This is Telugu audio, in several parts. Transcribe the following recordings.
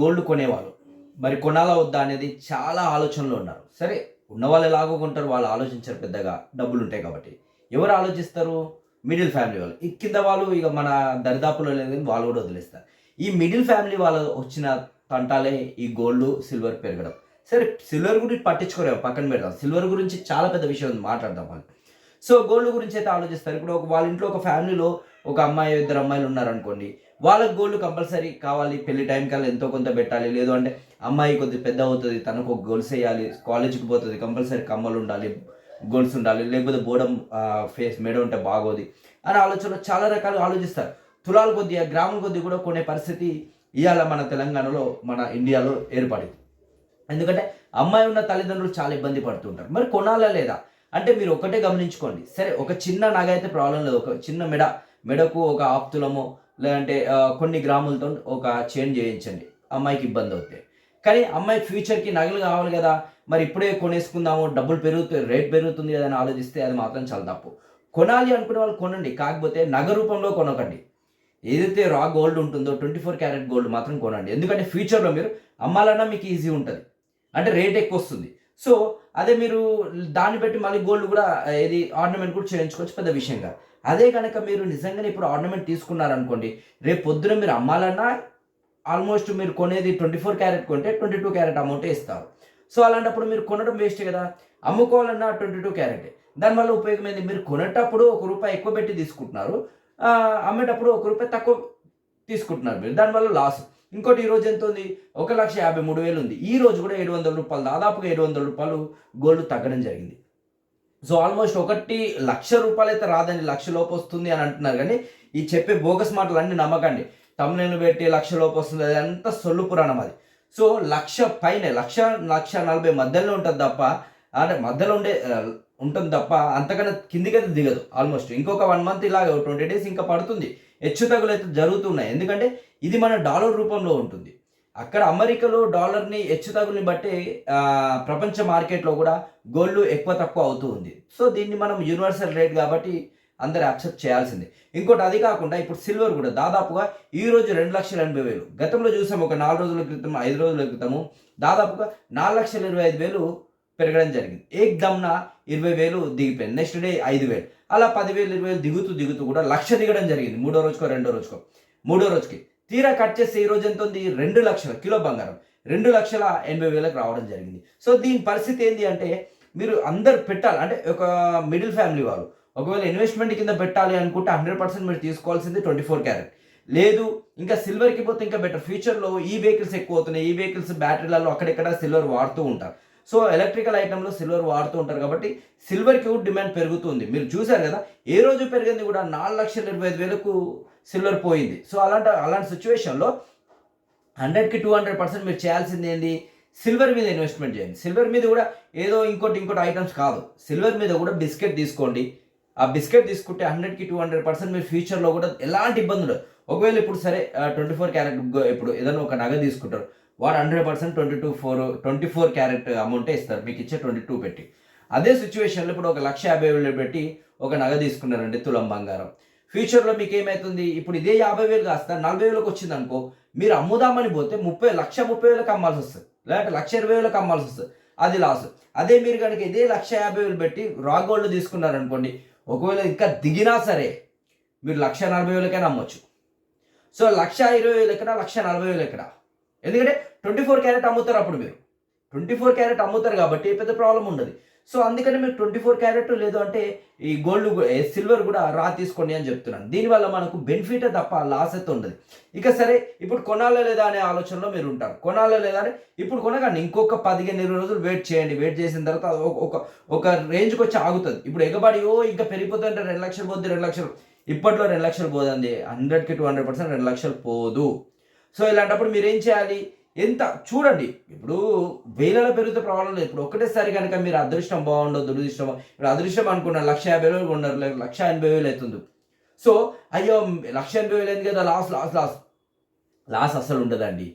గోల్డ్ కొనేవాళ్ళు మరి కొనాలా వద్దా అనేది చాలా ఆలోచనలో ఉన్నారు. సరే ఉన్న వాళ్ళు ఎలాగో కొంటారు వాళ్ళు ఆలోచించారు పెద్దగా డబ్బులు ఉంటాయి కాబట్టి. ఎవరు ఆలోచిస్తారు? మిడిల్ ఫ్యామిలీ వాళ్ళు. ఈ కింద వాళ్ళు ఇక మన దరిదాపులో లేదని వాళ్ళు కూడా వదిలేస్తారు. ఈ మిడిల్ ఫ్యామిలీ వాళ్ళు వచ్చిన తంటాలే ఈ గోల్డ్ సిల్వర్ పెరగడం. సరే సిల్వర్ గురించి పట్టించుకోలేము పక్కన పెడదాం. సిల్వర్ గురించి చాలా పెద్ద విషయం ఉంది మాట్లాడదాం వాళ్ళు సో గోల్డ్ గురించి అయితే ఆలోచిస్తారు. ఇప్పుడు ఒక వాళ్ళ ఇంట్లో ఒక ఫ్యామిలీలో ఒక అమ్మాయి ఇద్దరు అమ్మాయిలు ఉన్నారనుకోండి. వాళ్ళకి గోల్డ్ కంపల్సరీ కావాలి పెళ్ళి టైం కల్లా ఎంతో కొంత పెట్టాలి. లేదు అంటే అమ్మాయి కొద్దిగా పెద్ద అవుతుంది తనకు ఒక గొలుసు వేయాలి కాలేజీకి పోతుంది కంపల్సరీ కమ్మలు ఉండాలి గొలుసు ఉండాలి లేకపోతే బోడం ఫేస్ మెడ ఉంటే బాగోది అని ఆలోచనలో చాలా రకాలు ఆలోచిస్తారు. తులాలు కొద్దిగా గ్రామం కొద్ది కూడా కొనే పరిస్థితి ఇవాళ మన తెలంగాణలో మన ఇండియాలో ఏర్పడింది. ఎందుకంటే అమ్మాయి ఉన్న తల్లిదండ్రులు చాలా ఇబ్బంది పడుతుంటారు. మరి కొనాలా లేదా? అంటే మీరు ఒకటే గమనించుకోండి. సరే ఒక చిన్న నగ అయితే ప్రాబ్లం లేదు. ఒక చిన్న మెడ మెడకు ఒక ఆప్తులమో లేదంటే కొన్ని గ్రాములతో ఒక చైన్ చేయించండి. అమ్మాయికి ఇబ్బంది అవుతాయి కానీ అమ్మాయి ఫ్యూచర్కి నగలు కావాలి కదా మరి ఇప్పుడే కొనేసుకుందాము డబ్బులు పెరుగుతుంది రేట్ పెరుగుతుంది కదా అని ఆలోచిస్తే అది మాత్రం చాలా తప్పు. కొనాలి అనుకునే వాళ్ళు కొనండి కాకపోతే నగ రూపంలో కొనకండి. ఏదైతే రా గోల్డ్ ఉంటుందో ట్వంటీ ఫోర్ క్యారెట్ గోల్డ్ మాత్రం కొనండి. ఎందుకంటే ఫ్యూచర్లో మీరు అమ్మాలన్నా మీకు ఈజీ ఉంటుంది. అంటే రేట్ ఎక్కువ వస్తుంది. సో అదే మీరు దాన్ని బట్టి మళ్ళీ గోల్డ్ కూడా ఏది ఆర్నమెంట్ కూడా చేయించుకోవచ్చు పెద్ద విషయంగా. అదే కనుక మీరు నిజంగానే ఇప్పుడు ఆర్నమెంట్ తీసుకున్నారనుకోండి రేపు పొద్దున మీరు అమ్మాలన్నా ఆల్మోస్ట్ మీరు కొనేది ట్వంటీ ఫోర్ క్యారెట్ కొంటే ట్వంటీ టూ క్యారెట్ అమౌంటే ఇస్తారు. సో అలాంటప్పుడు మీరు కొనడం వేస్ట్ కదా? అమ్ముకోవాలన్నా ట్వంటీ టూ క్యారెట్ దానివల్ల ఉపయోగం ఏంది? మీరు కొనేటప్పుడు ఒక రూపాయి ఎక్కువ పెట్టి తీసుకుంటున్నారు. అమ్మేటప్పుడు ఒక రూపాయి తక్కువ తీసుకుంటున్నారు మీరు. దానివల్ల లాస్ ఇంకోటి ఈ రోజు ఎంత ఉంది ఒక లక్ష యాభై మూడు వేలు ఉంది. ఈ రోజు కూడా ఏడు వందల రూపాయలు దాదాపుగా ఏడు వందల రూపాయలు గోల్డ్ తగ్గడం జరిగింది. సో ఆల్మోస్ట్ ఒకటి లక్ష రూపాయలు అయితే రాదండి. లక్ష లోపు వస్తుంది అని అంటున్నారు. కానీ ఈ చెప్పే బోగస్ మాటలు అన్ని నమ్మకండి. తమ్మునేను పెట్టి లక్ష లోపు వస్తుంది. అది అంతా సొల్లు పురాణం అది. సో లక్ష పైన లక్ష లక్ష నలభై మధ్యలో ఉంటుంది తప్ప అంటే మధ్యలో ఉండే ఉంటుంది తప్ప అంతకన్నా కిందికైతే దిగదు ఆల్మోస్ట్ ఇంకొక వన్ మంత్ ఇలాగ ట్వంటీ డేస్ ఇంకా పడుతుంది. హెచ్చు తగులు అయితే జరుగుతున్నాయి. ఎందుకంటే ఇది మన డాలర్ రూపంలో ఉంటుంది. అక్కడ అమెరికాలో డాలర్ని హెచ్చు తగులని బట్టి ప్రపంచ మార్కెట్లో కూడా గోల్డ్ ఎక్కువ తక్కువ అవుతూ ఉంది. సో దీన్ని మనం యూనివర్సల్ రేట్ కాబట్టి అందరూ యాక్సెప్ట్ చేయాల్సిందే. ఇంకోటి అది కాకుండా ఇప్పుడు సిల్వర్ కూడా దాదాపుగా ఈ రోజు రెండు లక్షల ఎనభై వేలు. గతంలో చూసాం ఒక నాలుగు రోజుల క్రితం ఐదు రోజుల క్రితము దాదాపుగా నాలుగు లక్షల ఇరవై ఐదు వేలు పెరగడం జరిగింది. ఏక్ దమ్న ఇరవై వేలు దిగిపోయింది. నెక్స్ట్ డే ఐదు వేలు. అలా పదివేలు ఇరవై వేలు దిగుతూ దిగుతూ కూడా లక్ష దిగడం జరిగింది. మూడో రోజుకో రెండో రోజుకో. మూడో రోజుకి తీరా కట్ చేస్తే ఈ రోజు ఎంత ఉంది? రెండు లక్షల కిలో బంగారం. రెండు లక్షల ఎనభై వేలకు రావడం జరిగింది. సో దీని పరిస్థితి ఏంటి అంటే మీరు అందరు పెట్టాలి. అంటే ఒక మిడిల్ ఫ్యామిలీ వాళ్ళు ఒకవేళ ఇన్వెస్ట్మెంట్ కింద పెట్టాలి అనుకుంటే హండ్రెడ్ పర్సెంట్ మీరు తీసుకోవాల్సింది ట్వంటీ ఫోర్ క్యారెట్ లేదు ఇంకా సిల్వర్కి పోతే ఇంకా బెటర్ ఫ్యూచర్లో ఈ వెహికల్స్ ఎక్కువ అవుతున్నాయి. ఈ వెహికల్స్ బ్యాటరీలలో అక్కడెక్కడ సిల్వర్ వాడుతూ ఉంటారు. సో ఎలక్ట్రికల్ ఐటెంలో సిల్వర్ వాడుతూ ఉంటారు కాబట్టి సిల్వర్కి డిమాండ్ పెరుగుతుంది. మీరు చూశారు కదా ఏ రోజు పెరిగింది కూడా నాలుగు లక్షల ఇరవై ఐదు వేలకు సిల్వర్ పోయింది. సో అలాంటి అలాంటి సిచ్యువేషన్లో హండ్రెడ్కి టూ హండ్రెడ్ పర్సెంట్ మీరు చేయాల్సింది ఏంటి? సిల్వర్ మీద ఇన్వెస్ట్మెంట్ చేయండి. సిల్వర్ మీద కూడా ఏదో ఇంకోటి ఇంకోటి ఐటమ్స్ కాదు. సిల్వర్ మీద కూడా బిస్కెట్ తీసుకోండి. ఆ బిస్కెట్ తీసుకుంటే హండ్రెడ్కి టూ హండ్రెడ్ పర్సెంట్ మీరు ఫ్యూచర్లో కూడా ఎలాంటి ఇబ్బందులు? ఒకవేళ ఇప్పుడు సరే ట్వంటీ ఫోర్ క్యారెట్ ఇప్పుడు ఏదైనా ఒక నగ తీసుకుంటారు. వాడు hundred percent twenty two four twenty four carat అమౌంటే ఇస్తారు. మీకు ఇచ్చే ట్వంటీ టూ పెట్టి. అదే సిచ్యువేషన్లో ఇప్పుడు ఒక లక్ష యాభై వేలు పెట్టి ఒక నగ తీసుకున్నారండి తులం బంగారం. ఫ్యూచర్లో మీకు ఏమవుతుంది ఇప్పుడు ఇదే యాభై వేలు కాస్త నలభై వేలకు వచ్చింది అనుకో మీరు అమ్ముదామని పోతే ముప్పై లక్ష ముప్పై వేలకు అమ్మాల్సి వస్తుంది. లేదంటే లక్ష ఇరవై వేలకు అమ్మాల్సి వస్తుంది. అది లాస్ అదే మీరు కనుక ఇదే లక్ష యాభై వేలు పెట్టి రా గోల్డ్ తీసుకున్నారనుకోండి ఒకవేళ ఇంకా దిగినా సరే మీరు లక్ష నలభై వేలకైనా అమ్మొచ్చు. సో లక్ష ఇరవై వేలు ఎక్కడ లక్ష నలభై వేలు ఎక్కడ ఎందుకంటే ట్వంటీ ఫోర్ క్యారెట్ అమ్ముతారు అప్పుడు మీరు. ట్వంటీ ఫోర్ క్యారెట్ అమ్ముతారు కాబట్టి పెద్ద ప్రాబ్లం ఉండదు. సో అందుకని మీరు ట్వంటీ ఫోర్ క్యారెట్ లేదు అంటే ఈ గోల్డ్ సిల్వర్ కూడా రా తీసుకోండి అని చెప్తున్నాను. దీనివల్ల మనకు బెనిఫిట్ తప్ప లాస్ అయితే ఉండదు. ఇక సరే ఇప్పుడు కొనాలా లేదా అనే ఆలోచనలో మీరు ఉంటారు. కొనాలా లేదా అని ఇప్పుడు కొనకండి. ఇంకొక పదిహేను ఇరవై రోజులు వెయిట్ చేయండి. వెయిట్ చేసిన తర్వాత ఒక- ఒక ఒక రేంజ్కి వచ్చి ఆగుతుంది. ఇప్పుడు ఎగబడి ఓ ఇంకా పెరిగిపోతుంటే రెండు లక్షలు పోద్ది రెండు లక్షలు. ఇప్పట్లో రెండు లక్షలు పోదండి. హండ్రెడ్కి టూ హండ్రెడ్ పర్సెంట్ రెండు లక్షలు పోదు. సో ఇలాంటప్పుడు మీరు ఏం చేయాలి? ఎంత చూడండి. ఇప్పుడు వేలలో పెరిగితే ప్రాబ్లం లేదు. ఇప్పుడు ఒకటేసారి కనుక మీరు అదృష్టం బాగుండదు దురదృష్టం ఇప్పుడు అదృష్టం అనుకున్నారు లక్ష యాభై వేలు కొన్నారు లేక లక్ష ఎనభై వేలు అవుతుంది. సో అయ్యో లక్ష ఎనభై వేలు అయింది కదా లాస్ లాస్ లాస్. లాస్ అస్సలు ఉండదండి.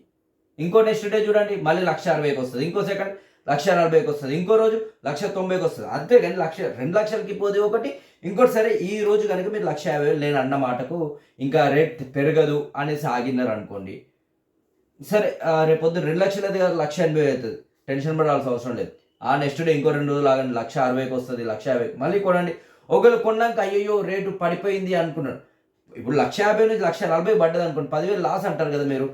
ఇంకో నెక్స్ట్ డే చూడండి మళ్ళీ లక్ష అరవైకి వస్తుంది. ఇంకో సెకండ్ లక్ష నలభైకి వస్తుంది. ఇంకో రోజు లక్ష తొంభైకి వస్తుంది. అంతేగాని లక్ష రెండు లక్షలకి పోతే ఒకటి ఇంకోటి సరే ఈ రోజు కనుక మీరు లక్ష యాభై వేలు నేను అన్న మాటకు ఇంకా రేట్ పెరగదు అనేసి ఆగినారు అనుకోండి సరే రేపొద్దు రెండు లక్షలు అయితే కాదు లక్ష ఎనభై అవుతుంది. టెన్షన్ పడాల్సిన అవసరం లేదు. ఆ నెక్స్ట్ డే ఇంకో రెండు రోజులు ఆగండి లక్ష అరవైకి వస్తుంది లక్ష యాభై మళ్ళీ కొనండి. ఒకవేళ కొన్నాక అయ్యో రేటు పడిపోయింది అనుకున్నాడు. ఇప్పుడు లక్ష యాభై నుంచి లక్ష నలభై పడ్డది అనుకోండి పదివేలు లాస్ అంటారు కదా మీరు.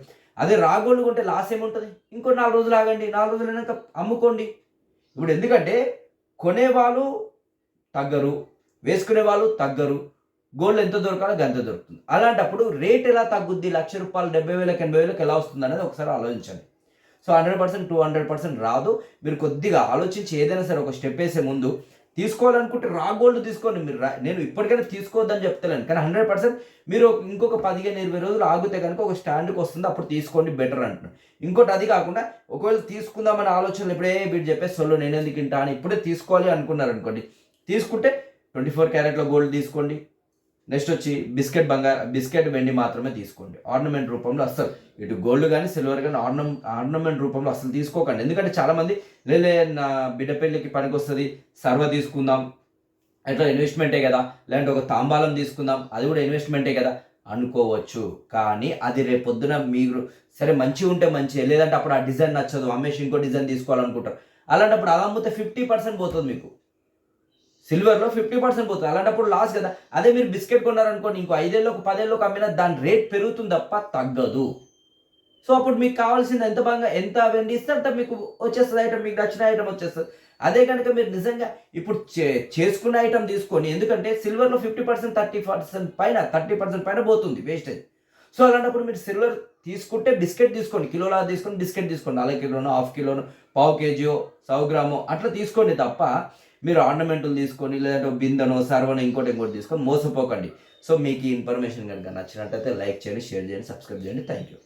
అదే రాగోళ్ళు కొంటే లాస్ ఏముంటుంది? ఇంకో నాలుగు రోజులు ఆగండి నాలుగు రోజులు అయినాక అమ్ముకోండి. ఇప్పుడు ఎందుకంటే కొనేవాళ్ళు తగ్గరు వేసుకునే వాళ్ళు తగ్గరు. గోల్డ్ ఎంత దొరకాలో ఎంత దొరుకుతుంది. అలాంటప్పుడు రేట్ ఎలా తగ్గుద్ది? లక్ష రూపాయలు డెబ్బై వేలకు ఎనభై వేలకు ఎలా వస్తుంది అనేది ఒకసారి ఆలోచించండి. So hundred percent two hundred percent రాదు. మీరు కొద్దిగా ఆలోచించి ఏదైనా సరే ఒక స్టెప్ వేసే ముందు తీసుకోవాలనుకుంటే రా గోల్డ్ తీసుకోండి. మీరు రా నేను ఇప్పటికైనా తీసుకోవద్దని చెప్తలేను. కానీ హండ్రెడ్ పర్సెంట్ మీరు ఇంకొక పదిహేను ఇరవై రోజులు ఆగితే కనుక ఒక స్టాండ్కి వస్తుంది. అప్పుడు తీసుకోండి బెటర్ అంటున్నాను. ఇంకోటి అది కాకుండా ఒకవేళ తీసుకుందామనే ఆలోచనలు ఇప్పుడే వీడు చెప్పేసి సొల్లు నేను ఎందుకు ఇంటా అని ఇప్పుడే తీసుకోవాలి అనుకున్నారు అనుకోండి తీసుకుంటే ట్వంటీ ఫోర్ క్యారెట్లో గోల్డ్ తీసుకోండి. నెక్స్ట్ వచ్చి బిస్కెట్ బంగారు బిస్కెట్ వెండి మాత్రమే తీసుకోండి. ఆర్నమెంట్ రూపంలో అస్సలు. ఇటు గోల్డ్ కానీ సిల్వర్ కానీ ఆర్నం ఆర్నమెంట్ రూపంలో అసలు తీసుకోకండి. ఎందుకంటే చాలామంది లేలే నా బిడ్డ పెళ్ళికి పనికి వస్తుంది సర్వ తీసుకుందాం. ఎట్లా ఇన్వెస్ట్మెంటే కదా లేదంటే ఒక తాంబాలం తీసుకుందాం అది కూడా ఇన్వెస్ట్మెంటే కదా అనుకోవచ్చు. కానీ అది రేపు పొద్దున మీరు సరే మంచిగా ఉంటే మంచి లేదంటే అప్పుడు ఆ డిజైన్ నచ్చదు అమ్మేసి ఇంకో డిజైన్ తీసుకోవాలనుకుంటారు. అలాంటప్పుడు అలా అమ్మితే ఫిఫ్టీ పర్సెంట్ పోతుంది మీకు. సిల్వర్లో ఫిఫ్టీ పర్సెంట్ పోతుంది. అలాంటప్పుడు లాస్ కదా. అదే మీరు బిస్కెట్ కొన్నారనుకోండి ఇంకో ఐదేళ్ళకు పదేళ్ళకు అమ్మినా దాని రేట్ పెరుగుతుంది తప్ప తగ్గదు. సో అప్పుడు మీకు కావాల్సింది ఎంత బాగా ఎంత వెండి ఇస్తే అంత మీకు వచ్చేస్తుంది ఐటమ్ మీకు నచ్చిన ఐటమ్ వచ్చేస్తుంది. అదే కనుక మీరు నిజంగా ఇప్పుడు చే చేసుకున్న ఐటమ్ తీసుకొని ఎందుకంటే సిల్వర్లో ఫిఫ్టీ పర్సెంట్ థర్టీ పర్సెంట్ పైన థర్టీ పర్సెంట్ పైన పోతుంది వేస్టేజ్ సో అలాంటప్పుడు మీరు సిల్వర్ తీసుకుంటే బిస్కెట్ తీసుకోండి. కిలోలా తీసుకొని బిస్కెట్ తీసుకోండి. అర కిలోను హాఫ్ కిలోను పావు కేజీయో సౌ గ్రాము అట్లా తీసుకోండి తప్ప మీరు ఆర్నమెంట్లు తీసుకొని లేదంటే బిందనో సర్వనో ఇంకోటి ఇంకోటి తీసుకొని మోసపోకండి. సో మీకు ఈ ఇన్ఫర్మేషన్ కనుక నచ్చినట్టయితే లైక్ చేయండి షేర్ చేయండి సబ్స్క్రైబ్ చేయండి. Thank you